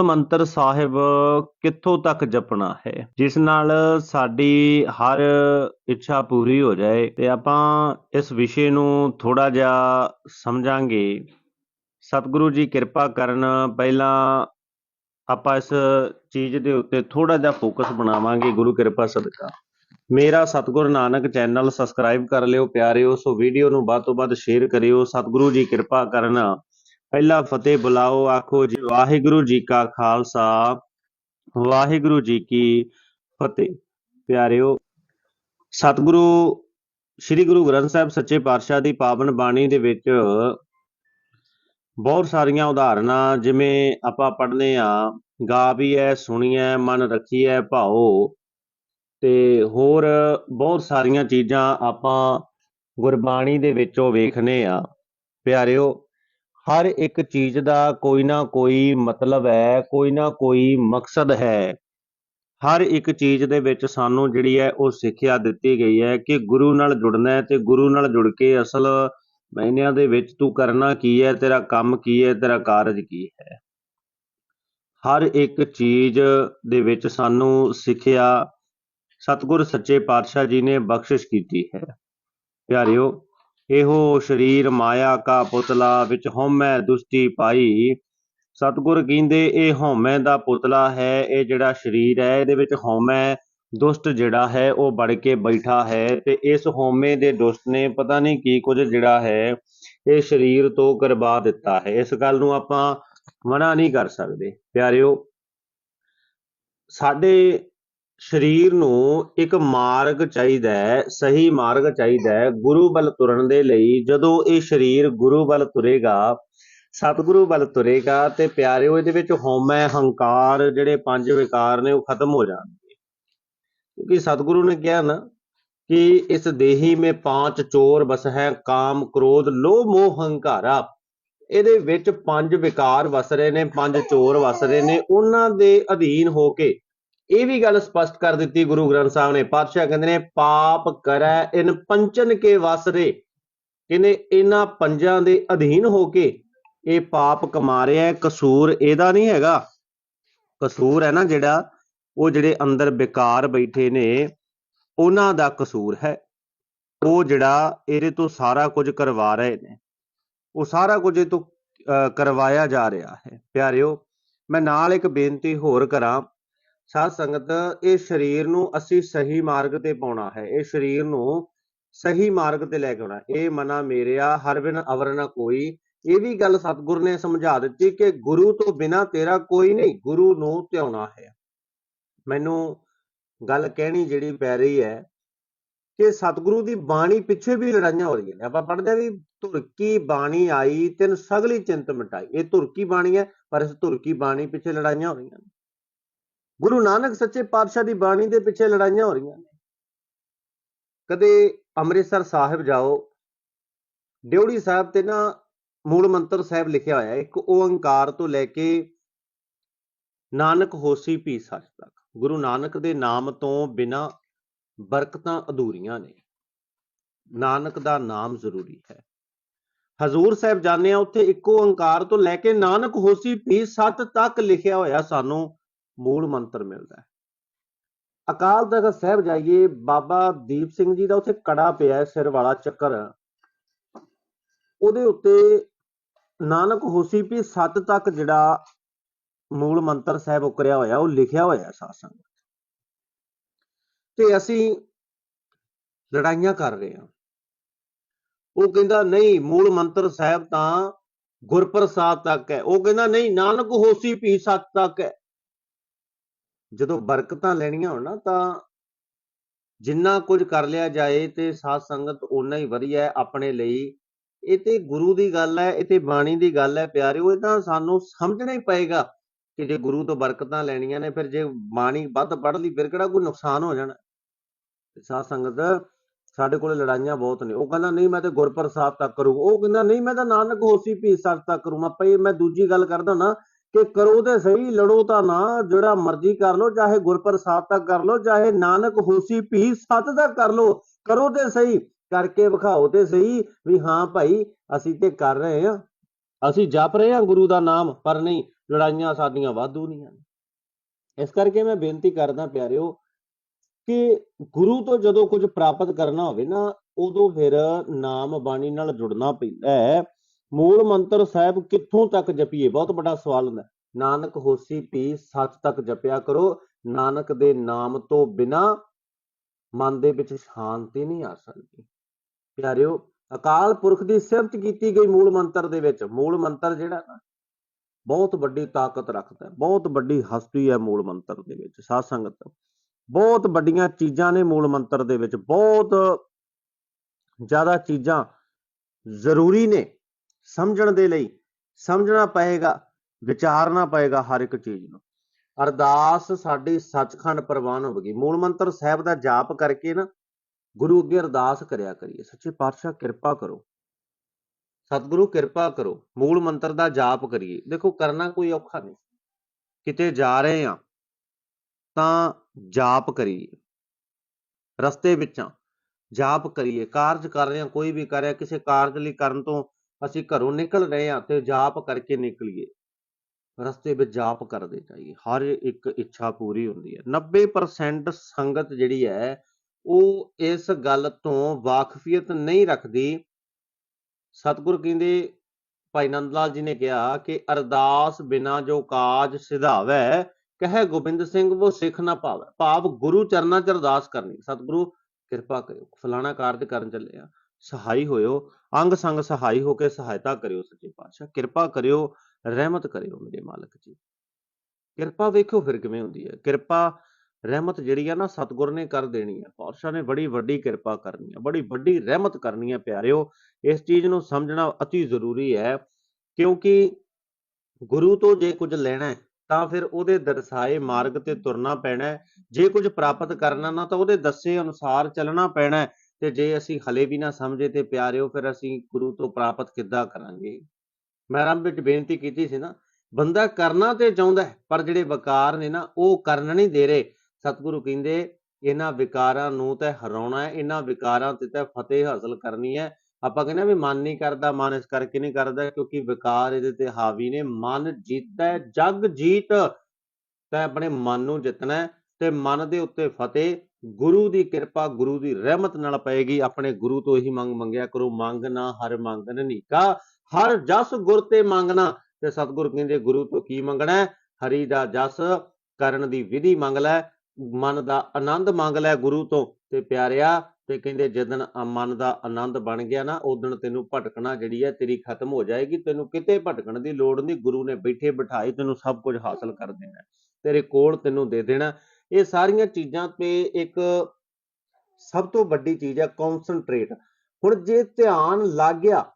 ਮੂਲ ਮੰਤਰ ਸਾਹਿਬ ਕਿੱਥੋਂ ਤੱਕ ਜਪਣਾ ਹੈ? ਜਿਸ ਨਾਲ ਸਾਡੀ ਹਰ ਇੱਛਾ ਪੂਰੀ ਹੋ ਜਾਏ ਤੇ ਆਪਾਂ ਇਸ ਵਿਸ਼ੇ ਨੂੰ ਥੋੜਾ ਜਿਹਾ ਸਮਝਾਂਗੇ। ਸਤਿਗੁਰੂ ਜੀ ਕਿਰਪਾ ਕਰਨ ਪਹਿਲਾਂ ਆਪਾਂ ਇਸ ਚੀਜ਼ ਦੇ ਉੱਤੇ ਥੋੜਾ ਜਿਹਾ ਫੋਕਸ ਬਣਾਵਾਂਗੇ ਗੁਰੂ ਕਿਰਪਾ ਸਦਕਾ। ਮੇਰਾ ਸਤਿਗੁਰ ਨਾਨਕ ਚੈਨਲ ਸਬਸਕ੍ਰਾਈਬ ਕਰ ਲਿਓ ਪਿਆਰਿਓ, ਸੋ ਵੀਡੀਓ ਨੂੰ ਵੱਧ ਤੋਂ ਵੱਧ ਸ਼ੇਅਰ ਕਰਿਓ। ਸਤਿਗੁਰੂ ਜੀ ਕਿਰਪਾ ਕਰਨ ਪਹਿਲਾ ਫਤਿਹ ਬੁਲਾਓ, ਆਖੋ ਜੀ, ਵਾਹਿਗੁਰੂ ਜੀ ਕਾ ਖਾਲਸਾ, ਵਾਹਿਗੁਰੂ ਜੀ ਕੀ ਫਤਿਹ। ਪਿਆਰਿਓ, ਸਤਿਗੁਰੂ, ਸ੍ਰੀ ਗੁਰੂ ਗ੍ਰੰਥ ਸਾਹਿਬ ਸੱਚੇ ਪਾਤਸ਼ਾਹ ਦੀ ਪਾਵਨ ਬਾਣੀ ਦੇ ਵਿੱਚ ਬਹੁਤ ਸਾਰੀਆਂ ਉਦਾਹਰਨਾਂ, ਜਿਵੇਂ ਆਪਾਂ ਪੜ੍ਹਨੇ ਆ ਗਾਵੀਐ, ਸੁਣੀਐ, ਮਨ ਰੱਖੀਐ, ਭਾਉ, ਤੇ ਹੋਰ ਬਹੁਤ ਸਾਰੀਆਂ ਚੀਜ਼ਾਂ ਆਪਾਂ ਗੁਰਬਾਣੀ ਦੇ ਵਿੱਚੋਂ ਵੇਖਨੇ ਆ ਪਿਆਰਿਓ ਹਰ ਇੱਕ ਚੀਜ਼ ਦਾ ਕੋਈ ਨਾ ਕੋਈ ਮਤਲਬ ਹੈ, ਕੋਈ ਨਾ ਕੋਈ ਮਕਸਦ ਹੈ। ਹਰ ਇੱਕ ਚੀਜ਼ ਦੇ ਵਿੱਚ ਸਾਨੂੰ ਜਿਹੜੀ ਹੈ ਉਹ ਸਿੱਖਿਆ ਦਿੱਤੀ ਗਈ ਹੈ ਕਿ ਗੁਰੂ ਨਾਲ ਜੁੜਨਾ ਹੈ ਤੇ ਗੁਰੂ ਨਾਲ ਜੁੜ ਕੇ ਅਸਲ ਮਹੀਨਿਆਂ ਦੇ ਵਿੱਚ ਤੂੰ ਕਰਨਾ ਕੀ ਹੈ, ਤੇਰਾ ਕੰਮ ਕੀ ਹੈ, ਤੇਰਾ ਕਾਰਜ ਕੀ ਹੈ। ਹਰ ਇੱਕ ਚੀਜ਼ ਦੇ ਵਿੱਚ ਸਾਨੂੰ ਸਿੱਖਿਆ ਸਤਿਗੁਰ ਸੱਚੇ ਪਾਤਸ਼ਾਹ ਜੀ ਨੇ ਬਖਸ਼ਿਸ਼ ਕੀਤੀ ਹੈ। ਪਿਆਰਿਓ ਇਹੋ ਸਰੀਰ ਮਾਇਆ ਕਾ ਪੁਤਲਾ ਵਿੱਚ ਹਉਮੈ ਦੁਸ਼ਟੀ ਪਾਈ। ਸਤਿਗੁਰ ਕਹਿੰਦੇ, ਇਹ ਹਉਮੈ ਦਾ ਪੁਤਲਾ ਹੈ, ਇਹ ਜਿਹੜਾ ਸਰੀਰ ਹੈ, ਇਹਦੇ ਵਿੱਚ ਹਉਮੈ ਦੁਸ਼ਟ ਜਿਹੜਾ ਹੈ, ਉਹ ਵੜ ਕੇ ਬੈਠਾ ਹੈ ਤੇ ਇਸ ਹਉਮੈ ਦੇ ਦੁਸ਼ਟ ਨੇ ਪਤਾ ਨਹੀਂ ਕੀ ਕੁਝ ਜਿਹੜਾ ਹੈ, ਇਹ ਸਰੀਰ ਤੋਂ ਕਰਵਾ ਦਿੱਤਾ ਹੈ। ਇਸ ਗੱਲ ਨੂੰ ਆਪਾਂ ਮਨਾ ਨਹੀਂ ਕਰ ਸਕਦੇ। ਪਿਆਰਿਓ, ਸਾਡੇ ਸਰੀਰ ਨੂੰ ਇੱਕ ਮਾਰਗ ਚਾਹੀਦਾ ਹੈ, ਸਹੀ ਮਾਰਗ ਚਾਹੀਦਾ ਹੈ, ਗੁਰੂ ਵੱਲ ਤੁਰਨ ਦੇ ਲਈ। ਜਦੋਂ ਇਹ ਸਰੀਰ ਗੁਰੂ ਵੱਲ ਤੁਰੇਗਾ, ਸਤਿਗੁਰੂ ਵੱਲ ਤੁਰੇਗਾ ਤੇ ਪਿਆਰਿਓ, ਇਹਦੇ ਵਿੱਚ ਹਉਮੈ, ਹੰਕਾਰ ਜਿਹੜੇ ਪੰਜ ਵਿਕਾਰ ਨੇ, ਉਹ ਖਤਮ ਹੋ ਜਾਣਗੇ। ਕਿਉਂਕਿ ਸਤਿਗੁਰੂ ਨੇ ਕਿਹਾ ਨਾ ਕਿ ਇਸ ਦੇਹੀ ਮੇ ਪੰਜ ਚੋਰ ਬਸ ਹੈ, ਕਾਮ, ਕ੍ਰੋਧ, ਲੋਭ, ਮੋਹ, ਹੰਕਾਰਾ। ਇਹਦੇ ਵਿੱਚ ਪੰਜ ਵਿਕਾਰ ਵਸ ਰਹੇ ਨੇ, ਪੰਜ ਚੋਰ ਵਸ ਰਹੇ ਨੇ। ਉਹਨਾਂ ਦੇ ਅਧੀਨ ਹੋ ਕੇ ਇਹ ਵੀ ਗੱਲ ਸਪਸ਼ਟ ਕਰ ਦਿੱਤੀ ਗੁਰੂ ਗ੍ਰੰਥ ਸਾਹਿਬ ਨੇ। ਪਾਤਸ਼ਾਹ ਕਹਿੰਦੇ ਨੇ, ਪਾਪ ਕਰੈ, ਇਨ ਪੰਚਨ ਕੇ ਵਸਰੇ ਕਹਿੰਦੇ ਇਹਨਾਂ ਪੰਜਾਂ ਦੇ ਅਧੀਨ ਹੋ ਕੇ ਇਹ ਪਾਪ ਕਮਾ ਰਿਹਾ ਕਸੂਰ ਇਹਦਾ ਨਹੀਂ ਹੈਗਾ। ਕਸੂਰ ਹੈ ਨਾ ਜਿਹੜਾ, ਉਹ ਜਿਹੜੇ ਅੰਦਰ ਬੇਕਾਰ ਬੈਠੇ ਨੇ, ਉਹਨਾਂ ਦਾ ਕਸੂਰ ਹੈ। ਉਹ ਜਿਹੜਾ ਇਹਦੇ ਤੋਂ ਸਾਰਾ ਕੁਝ ਕਰਵਾ ਰਹੇ ਨੇ। ਉਹ ਸਾਰਾ ਕੁਝ ਇਹ ਤੋਂ ਕਰਵਾਇਆ ਜਾ ਰਿਹਾ ਹੈ। ਪਿਆਰਿਓ, ਮੈਂ ਨਾਲ ਇੱਕ ਬੇਨਤੀ ਹੋਰ ਕਰਾਂ। ਸਾਧ ਸੰਗਤ, ਇਹ ਸਰੀਰ ਨੂੰ ਅਸੀਂ ਸਹੀ ਮਾਰਗ ਤੇ ਪਾਉਣਾ ਹੈ। ਇਹ ਸਰੀਰ ਨੂੰ ਸਹੀ ਮਾਰਗ ਤੇ ਲੈ ਕੇ ਆਉਣਾ ਇਹ ਮਨਾ ਮੇਰਿਆ, ਹਰ ਬਿਨ ਅਵਰ ਨਾ ਕੋਈ। ਇਹ ਵੀ ਗੱਲ ਸਤਿਗੁਰ ਨੇ ਸਮਝਾ ਦਿੱਤੀ ਕਿ ਗੁਰੂ ਤੋਂ ਬਿਨਾ ਤੇਰਾ ਕੋਈ ਨਹੀਂ, ਗੁਰੂ ਨੂੰ ਧਿਆਉਣਾ ਹੈ। ਮੈਨੂੰ ਗੱਲ ਕਹਿਣੀ ਜਿਹੜੀ ਪੈ ਰਹੀ ਹੈ ਕਿ ਸਤਿਗੁਰੂ ਦੀ ਬਾਣੀ ਪਿੱਛੇ ਵੀ ਲੜਾਈਆਂ ਹੋ ਰਹੀਆਂ ਨੇ। ਆਪਾਂ ਪੜ੍ਹਦੇ ਵੀ ਧੁਰਕੀ ਬਾਣੀ ਆਈ, ਤਿੰਨ ਸਗਲੀ ਚਿੰਤ ਮਿਟਾਈ। ਇਹ ਧੁਰਕੀ ਬਾਣੀ ਹੈ, ਪਰ ਇਸ ਧੁਰਕੀ ਬਾਣੀ ਪਿੱਛੇ ਲੜਾਈਆਂ ਹੋ ਰਹੀਆਂ ਨੇ। ਗੁਰੂ ਨਾਨਕ ਸੱਚੇ ਪਾਤਸ਼ਾਹ ਦੀ ਬਾਣੀ ਦੇ ਪਿੱਛੇ ਲੜਾਈਆਂ ਹੋ ਰਹੀਆਂ ਨੇ। ਕਦੇ ਅੰਮ੍ਰਿਤਸਰ ਸਾਹਿਬ ਜਾਓ ਡਿਉੜੀ ਸਾਹਿਬ ਤੇ ਨਾ ਮੂਲ ਮੰਤਰ ਸਾਹਿਬ ਲਿਖਿਆ ਹੋਇਆ ਇੱਕ ਓੰਕਾਰ ਤੋਂ ਲੈ ਕੇ ਨਾਨਕ ਹੋਸੀ ਭੀ ਸੱਚ ਤੱਕ। ਗੁਰੂ ਨਾਨਕ ਦੇ ਨਾਮ ਤੋਂ ਬਿਨਾ ਬਰਕਤਾਂ ਅਧੂਰੀਆਂ ਨੇ। ਨਾਨਕ ਦਾ ਨਾਮ ਜ਼ਰੂਰੀ ਹੈ। ਹਜ਼ੂਰ ਸਾਹਿਬ ਜਾਣੇ ਆ, ਉੱਥੇ ਇੱਕੋ ਓੰਕਾਰ ਤੋਂ ਲੈ ਕੇ ਨਾਨਕ ਹੋਸੀ ਭੀ ਸੱਤ ਤੱਕ ਲਿਖਿਆ ਹੋਇਆ ਸਾਨੂੰ ਮੂਲ ਮੰਤਰ ਮਿਲਦਾ ਹੈ। ਅਕਾਲ ਤਖਤ ਸਾਹਿਬ ਜਾਈਏ, ਬਾਬਾ ਦੀਪ ਸਿੰਘ ਜੀ ਦਾ ਉੱਥੇ ਕੜਾ ਪਿਆ ਸਿਰ ਵਾਲਾ ਚੱਕਰ। ਉਹਦੇ ਉੱਤੇ ਨਾਨਕ ਹੋਸੀ ਵੀ ਸੱਤ ਤੱਕ ਜਿਹੜਾ ਮੂਲ ਮੰਤਰ ਸਾਹਿਬ ਉਕਰਿਆ ਹੋਇਆ, ਉਹ ਲਿਖਿਆ ਹੋਇਆ ਸਾਧ ਸੰਗਤ ਤੇ ਅਸੀਂ ਲੜਾਈਆਂ ਕਰ ਰਹੇ ਹਾਂ। ਉਹ ਕਹਿੰਦਾ, ਨਹੀਂ, ਮੂਲ ਮੰਤਰ ਸਾਹਿਬ ਤਾਂ ਗੁਰਪ੍ਰਸਾਦ ਤੱਕ ਹੈ। ਉਹ ਕਹਿੰਦਾ, ਨਹੀਂ, ਨਾਨਕ ਹੋਸੀ ਵੀ ਸੱਤ ਤੱਕ ਹੈ। ਜਦੋਂ ਬਰਕਤਾਂ ਲੈਣੀਆਂ ਹੋਣ ਨਾ, ਤਾਂ ਜਿੰਨਾ ਕੁਝ ਕਰ ਲਿਆ ਜਾਏ ਤੇ ਸਾਧ ਸੰਗਤ ਓਨਾ ਹੀ ਵਧੀਆ ਹੈ ਆਪਣੇ ਲਈ। ਇਹ ਤੇ ਗੁਰੂ ਦੀ ਗੱਲ ਹੈ, ਇਹ ਤੇ ਬਾਣੀ ਦੀ ਗੱਲ ਹੈ ਪਿਆਰਿਓ, ਇਹ ਤਾਂ ਸਾਨੂੰ ਸਮਝਣਾ ਹੀ ਪਏਗਾ ਕਿ ਜੇ ਗੁਰੂ ਤੋਂ ਬਰਕਤਾਂ ਲੈਣੀਆਂ ਨੇ, ਫਿਰ ਜੇ ਬਾਣੀ ਵੱਧ ਪੜ੍ਹ ਲਈ, ਫਿਰ ਕਿਹੜਾ ਕੋਈ ਨੁਕਸਾਨ ਹੋ ਜਾਣਾ? ਸਾਧ ਸੰਗਤ, ਸਾਡੇ ਕੋਲ ਲੜਾਈਆਂ ਬਹੁਤ ਨੇ। ਉਹ ਕਹਿੰਦਾ, ਨਹੀਂ, ਮੈਂ ਤੇ ਗੁਰਪ੍ਰਸਾਦ ਤੱਕ ਕਰੂ। ਉਹ ਕਹਿੰਦਾ, ਨਹੀਂ, ਮੈਂ ਤਾਂ ਨਾਨਕ ਹੋਸੀ ਭੀ ਸਾਹਿਬ ਤੱਕ ਕਰੂੰ। ਮੈਂ ਪਈ ਮੈਂ ਦੂਜੀ ਗੱਲ ਕਰਦਾ ਨਾ ਕਿ ਕਰੋ ਤੇ ਸਹੀ, ਲੜੋ ਤਾਂ ਨਾ, ਜਿਹੜਾ ਮਰਜ਼ੀ ਕਰ ਲੋ ਚਾਹੇ ਗੁਰਪ੍ਰਸਾਦ ਤੱਕ ਕਰ ਲੋ ਚਾਹੇ ਨਾਨਕ, ਹੋਸੀ, ਭੀ, ਸਤ ਤੱਕ ਕਰ ਲੋ ਕਰੋ ਤੇ ਸਹੀ, ਕਰਕੇ ਵਿਖਾਓ ਤੇ ਸਹੀ ਵੀ ਹਾਂ ਭਾਈ, ਅਸੀਂ ਤੇ ਕਰ ਰਹੇ ਹਾਂ। ਅਸੀਂ ਜਪ ਰਹੇ ਹਾਂ ਗੁਰੂ ਦਾ ਨਾਮ, ਪਰ ਨਹੀਂ, ਲੜਾਈਆਂ ਸਾਡੀਆਂ ਵਾਧੂ ਨਹੀਂ ਹਨ। ਇਸ ਕਰਕੇ ਮੈਂ ਬੇਨਤੀ ਕਰਦਾ ਪਿਆਰਿਓ, ਕਿ ਗੁਰੂ ਤੋਂ ਜਦੋਂ ਕੁਝ ਪ੍ਰਾਪਤ ਕਰਨਾ ਹੋਵੇ ਨਾ, ਉਦੋਂ ਫਿਰ ਨਾਮ ਬਾਣੀ ਨਾਲ ਜੁੜਨਾ ਪੈਂਦਾ ਹੈ। ਮੂਲ ਮੰਤਰ ਸਾਹਿਬ ਕਿੱਥੋਂ ਤੱਕ ਜਪੀਏ? ਬਹੁਤ ਵੱਡਾ ਸਵਾਲ ਹੁੰਦਾ। ਨਾਨਕ ਹੋਸੀ ਪੀ ਸੱਚ ਤੱਕ ਜਪਿਆ ਕਰੋ। ਨਾਨਕ ਦੇ ਨਾਮ ਤੋਂ ਬਿਨਾ ਮਨ ਦੇ ਵਿੱਚ ਸ਼ਾਂਤੀ ਨਹੀਂ ਆ ਸਕਦੀ। ਪਿਆਰਿਓ, ਅਕਾਲ ਪੁਰਖ ਦੀ ਸਿਫਤ ਕੀਤੀ ਗਈ ਮੂਲ ਮੰਤਰ ਦੇ ਵਿੱਚ। ਮੂਲ ਮੰਤਰ ਜਿਹੜਾ ਨਾ, ਬਹੁਤ ਵੱਡੀ ਤਾਕਤ ਰੱਖਦਾ ਹੈ। ਬਹੁਤ ਵੱਡੀ ਹਸਤੀ ਹੈ ਮੂਲ ਮੰਤਰ ਦੇ ਵਿੱਚ, ਸਾਧ ਸੰਗਤ। ਬਹੁਤ ਵੱਡੀਆਂ ਚੀਜ਼ਾਂ ਨੇ ਮੂਲ ਮੰਤਰ ਦੇ ਵਿੱਚ। ਬਹੁਤ ਜ਼ਿਆਦਾ ਚੀਜ਼ਾਂ ਜ਼ਰੂਰੀ ਨੇ। ਸਮਝਣ ਦੇ ਲਈ ਸਮਝਣਾ ਪਏਗਾ, ਵਿਚਾਰਨਾ ਪਏਗਾ ਹਰ ਇੱਕ ਚੀਜ਼ ਨੂੰ। ਅਰਦਾਸ ਸਾਡੀ ਸੱਚਖੰਡ ਪ੍ਰਵਾਨ ਹੋਵੇਗੀ। ਮੂਲ ਮੰਤਰ ਸਾਹਿਬ ਦਾ ਜਾਪ ਕਰਕੇ ਨਾ, ਗੁਰੂ ਅੱਗੇ ਅਰਦਾਸ ਕਰਿਆ ਕਰੀਏ। ਸੱਚੇ ਪਾਤਸ਼ਾਹ, ਕਿਰਪਾ ਕਰੋ। ਸਤਿਗੁਰੂ, ਕਿਰਪਾ ਕਰੋ। ਮੂਲ ਮੰਤਰ ਦਾ ਜਾਪ ਕਰੀਏ। ਦੇਖੋ, ਕਰਨਾ ਕੋਈ ਔਖਾ ਨਹੀਂ। ਕਿਤੇ ਜਾ ਰਹੇ ਆ ਤਾਂ ਜਾਪ ਕਰੀਏ। ਰਸਤੇ ਵਿੱਚਾਂ ਜਾਪ ਕਰੀਏ। ਕਾਰਜ ਕਰ ਰਹੇ ਹਾਂ, ਕੋਈ ਵੀ ਕਰ ਰਿਹਾ, ਕਿਸੇ ਕਾਰਜ ਲਈ ਕਰਨ ਤੋਂ ਅਸੀਂ ਘਰੋਂ ਨਿਕਲ ਰਹੇ ਹਾਂ ਤੇ ਜਾਪ ਕਰਕੇ ਨਿਕਲੀਏ। ਰਸਤੇ ਵਿੱਚ ਜਾਪ ਕਰਦੇ ਜਾਈਏ, ਹਰ ਇੱਕ ਇੱਛਾ ਪੂਰੀ ਹੁੰਦੀ ਹੈ। 90% ਸੰਗਤ ਜਿਹੜੀ ਹੈ, ਉਹ ਇਸ ਗੱਲ ਤੋਂ ਵਾਕਫੀਅਤ ਨਹੀਂ ਰੱਖਦੀ। ਸਤਿਗੁਰ ਕਹਿੰਦੇ, ਭਾਈ ਨੰਦ ਲਾਲ ਜੀ ਨੇ ਕਿਹਾ ਕਿ ਅਰਦਾਸ ਬਿਨਾ ਜੋ ਕਾਜ ਸਿਧਾਵੈ, ਕਹੇ ਗੋਬਿੰਦ ਸਿੰਘ ਉਹ ਸਿੱਖ ਨਾ ਪਾਵੈ। ਭਾਵ ਗੁਰੂ ਚਰਨਾਂ 'ਚ ਅਰਦਾਸ ਕਰਨੀ। ਸਤਿਗੁਰੂ, ਕਿਰਪਾ ਕਰਿਓ। ਫਲਾਣਾ ਕਾਰਜ ਕਰਨ ਚੱਲੇ ਆ ਸਹਾਈ ਹੋਇਓ, ਅੰਗ ਸੰਗ ਸਹਾਈ ਹੋ ਕੇ ਸਹਾਇਤਾ ਕਰਿਓ ਸੱਚੇ ਪਾਤਸ਼ਾਹ, ਕਿਰਪਾ ਕਰਿਓ, ਰਹਿਮਤ ਕਰਿਓ ਮੇਰੇ ਮਾਲਕ ਜੀ। ਕਿਰਪਾ ਵੇਖੋ ਫਿਰ ਕਿਵੇਂ ਹੁੰਦੀ ਹੈ। ਕਿਰਪਾ, ਰਹਿਮਤ ਜਿਹੜੀ ਆ ਨਾ ਸਤਿਗੁਰ ਨੇ ਕਰ ਦੇਣੀ ਆ। ਪਾਤਸ਼ਾਹ ਨੇ ਬੜੀ ਵੱਡੀ ਕਿਰਪਾ ਕਰਨੀ ਹੈ ਬੜੀ ਵੱਡੀ ਰਹਿਮਤ ਕਰਨੀ ਹੈ ਪਿਆਰਿਓ। ਇਸ ਚੀਜ਼ ਨੂੰ ਸਮਝਣਾ ਅਤੀ ਜ਼ਰੂਰੀ ਹੈ, ਕਿਉਂਕਿ ਗੁਰੂ ਤੋਂ ਜੇ ਕੁਝ ਲੈਣਾ ਹੈ, ਤਾਂ ਫਿਰ ਉਹਦੇ ਦਰਸਾਏ ਮਾਰਗ ਤੇ ਤੁਰਨਾ ਪੈਣਾ ਜੇ ਕੁਝ ਪ੍ਰਾਪਤ ਕਰਨਾ ਨਾ ਤਾਂ ਉਹਦੇ ਦੱਸੇ ਅਨੁਸਾਰ ਚੱਲਣਾ ਪੈਣਾ ਤੇ ਜੇ ਅਸੀਂ ਹਲੇ ਵੀ ਨਾ ਸਮਝੇ ਤੇ ਪਿਆਰਿਓ ਫਿਰ ਅਸੀਂ ਗੁਰੂ ਤੋਂ ਪ੍ਰਾਪਤ ਕਿੱਦਾਂ ਕਰਾਂਗੇ? ਮੈਂ ਆਰੰਭ ਵਿੱਚ ਬੇਨਤੀ ਕੀਤੀ ਸੀ ਨਾ ਬੰਦਾ ਕਰਨਾ ਤੇ ਚਾਹੁੰਦਾ ਪਰ ਜਿਹੜੇ ਵਿਕਾਰ ਨੇ ਨਾ ਉਹ ਕਰਨ ਨਹੀਂ ਦੇ ਰਹੇ। ਸਤਿਗੁਰੂ ਕਹਿੰਦੇ ਇਹਨਾਂ ਵਿਕਾਰਾਂ ਨੂੰ ਤਾਂ ਹਰਾਉਣਾ ਹੈ ਇਹਨਾਂ ਵਿਕਾਰਾਂ ਤੇ ਤਾਂ ਫਤਿਹ ਹਾਸਲ ਕਰਨੀ ਹੈ। ਆਪਾਂ ਕਹਿੰਦੇ ਵੀ ਮਨ ਨਹੀਂ ਕਰਦਾ ਮਨ ਇਸ ਕਰਕੇ ਨਹੀਂ ਕਰਦਾ ਕਿਉਂਕਿ ਵਿਕਾਰ ਇਹਦੇ ਤੇ ਹਾਵੀ ਨੇ। ਮਨ ਜਿੱਤਦਾ ਹੈ, ਜਗ ਜੀਤ। ਤਾਂ ਆਪਣੇ ਮਨ ਨੂੰ ਜਿੱਤਣਾ ਤੇ ਮਨ ਦੇ ਉੱਤੇ ਫਤਿਹ ਗੁਰੂ ਦੀ ਕਿਰਪਾ, ਗੁਰੂ ਦੀ ਰਹਿਮਤ ਨਾਲ ਪਏਗੀ। ਆਪਣੇ ਗੁਰੂ ਤੋਂ ਹੀ ਮੰਗ ਮੰਗਿਆ ਕਰੋ, ਮੰਗ ਨਾ ਹਰ ਮੰਗਨ ਨੀਕਾ, ਹਰ ਜਸ ਗੁਰ ਤੇ ਮੰਗਣਾ। ਤੇ ਸਤਿਗੁਰ ਕਹਿੰਦੇ, ਗੁਰੂ ਤੋਂ ਕੀ ਮੰਗਣਾ ਹੈ? ਹਰੀ ਦਾ ਜਸ ਕਰਨ ਦੀ ਵਿਧੀ ਮੰਗ ਲੈ, ਮਨ ਦਾ ਆਨੰਦ ਮੰਗ ਲੈ ਗੁਰੂ ਤੋਂ। ਤੇ ਪਿਆਰਿਆ, ਤੇ ਕਹਿੰਦੇ ਜਦੋਂ ਮਨ ਦਾ ਆਨੰਦ ਬਣ ਗਿਆ ਨਾ ਉਦੋਂ ਤੈਨੂੰ ਭਟਕਣਾ ਜਿਹੜੀ ਹੈ ਤੇਰੀ ਖਤਮ ਹੋ ਜਾਏਗੀ। ਤੈਨੂੰ ਕਿਤੇ ਭਟਕਣ ਦੀ ਲੋੜ ਨਹੀਂ। ਗੁਰੂ ਨੇ ਬੈਠੇ ਬਿਠਾਈ ਤੈਨੂੰ ਸਭ ਕੁਝ ਹਾਸਲ ਕਰ ਦੇਣਾ ਤੇਰੇ ਕੋਲ ਤੈਨੂੰ ਦੇ ਦੇਣਾ ਇਹ ਸਾਰੀਆਂ ਚੀਜ਼ਾਂ ਤੇ ਇੱਕ ਸਭ ਤੋਂ ਵੱਡੀ ਚੀਜ਼ ਹੈ ਕਨਸੈਂਟਰੇਟ ਹੁਣ ਜੇ ਧਿਆਨ ਲੱਗ ਗਿਆ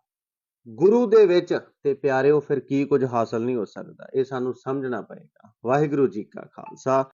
ਗੁਰੂ ਦੇ ਵਿੱਚ ਤੇ ਪਿਆਰਿਓ, ਫਿਰ ਕੀ ਕੁਝ ਹਾਸਲ ਨਹੀਂ ਹੋ ਸਕਦਾ। ਇਹ ਸਾਨੂੰ ਸਮਝਣਾ ਪਏਗਾ। ਵਾਹਿਗੁਰੂ ਜੀ ਕਾ ਖਾਲਸਾ।